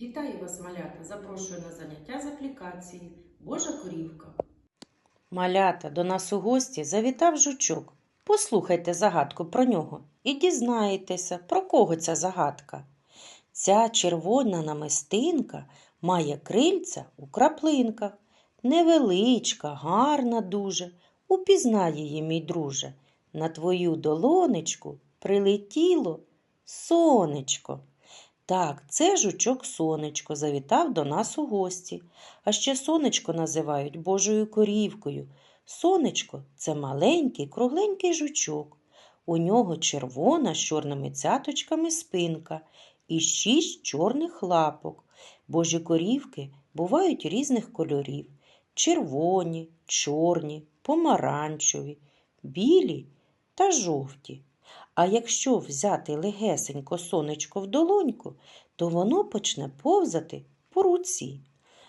Вітаю вас, малята! Запрошую на заняття з аплікації Божа корівка. Малята, до нас у гості завітав жучок. Послухайте загадку про нього і дізнаєтеся, про кого ця загадка. Ця червона намистинка має крильця у краплинках. Невеличка, гарна дуже. Упізнай її, мій друже. На твою долонечку прилетіло сонечко. Так, це жучок сонечко завітав до нас у гості. А ще сонечко називають Божою корівкою. Сонечко це маленький кругленький жучок. У нього червона з чорними цяточками спинка і шість чорних лапок. Божі корівки бувають різних кольорів: червоні, чорні, помаранчеві, білі та жовті. А якщо взяти легесенько сонечко в долоньку, то воно почне повзати по руці.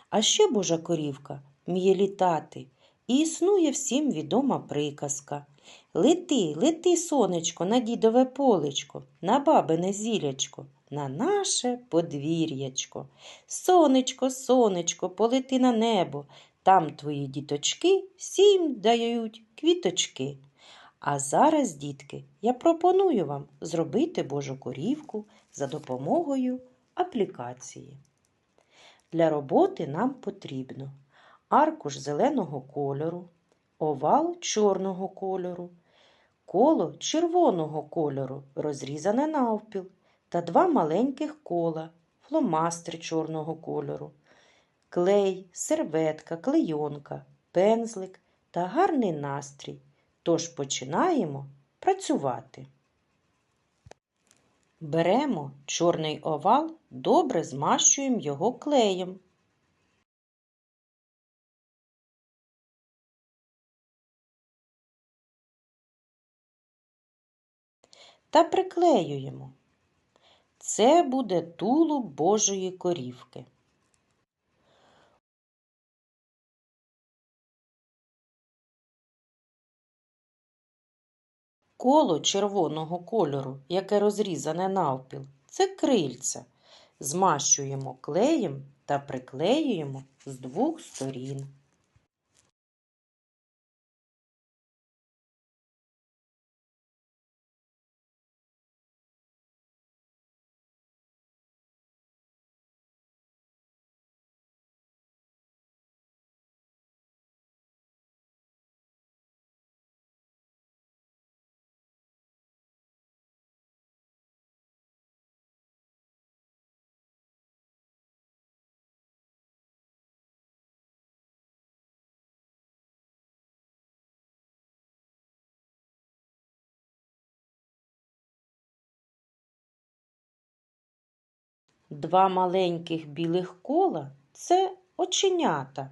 А ще Божа корівка вміє літати, і існує всім відома приказка. Лети, лети, сонечко, на дідове полечко, на бабине зілячко, на наше подвір'ячко. Сонечко, сонечко, полети на небо, там твої діточки всім дають квіточки. А зараз, дітки, я пропоную вам зробити Божу корівку за допомогою аплікації. Для роботи нам потрібно аркуш зеленого кольору, овал чорного кольору, коло червоного кольору, розрізане навпіл, та два маленьких кола, фломастер чорного кольору, клей, серветка, клейонка, пензлик та гарний настрій. Тож починаємо працювати. Беремо чорний овал, добре змащуємо його клеєм. Та приклеюємо. Це буде тулуб Божої корівки. Коло червоного кольору, яке розрізане навпіл, це крильця. Змащуємо клеєм та приклеюємо з двох сторін. Два маленьких білих кола це оченята.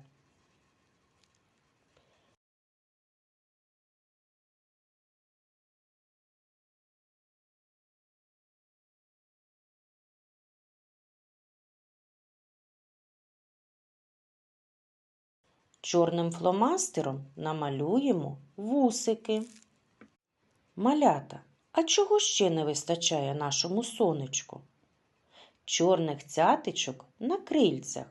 Чорним фломастером намалюємо вусики. Малята, а чого ще не вистачає нашому сонечку? Чорних цяточок на крильцях,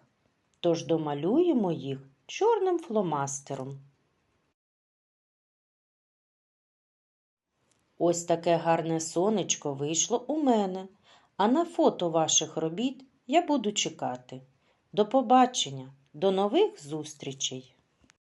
тож домалюємо їх чорним фломастером. Ось таке гарне сонечко вийшло у мене, а на фото ваших робіт я буду чекати. До побачення, до нових зустрічей!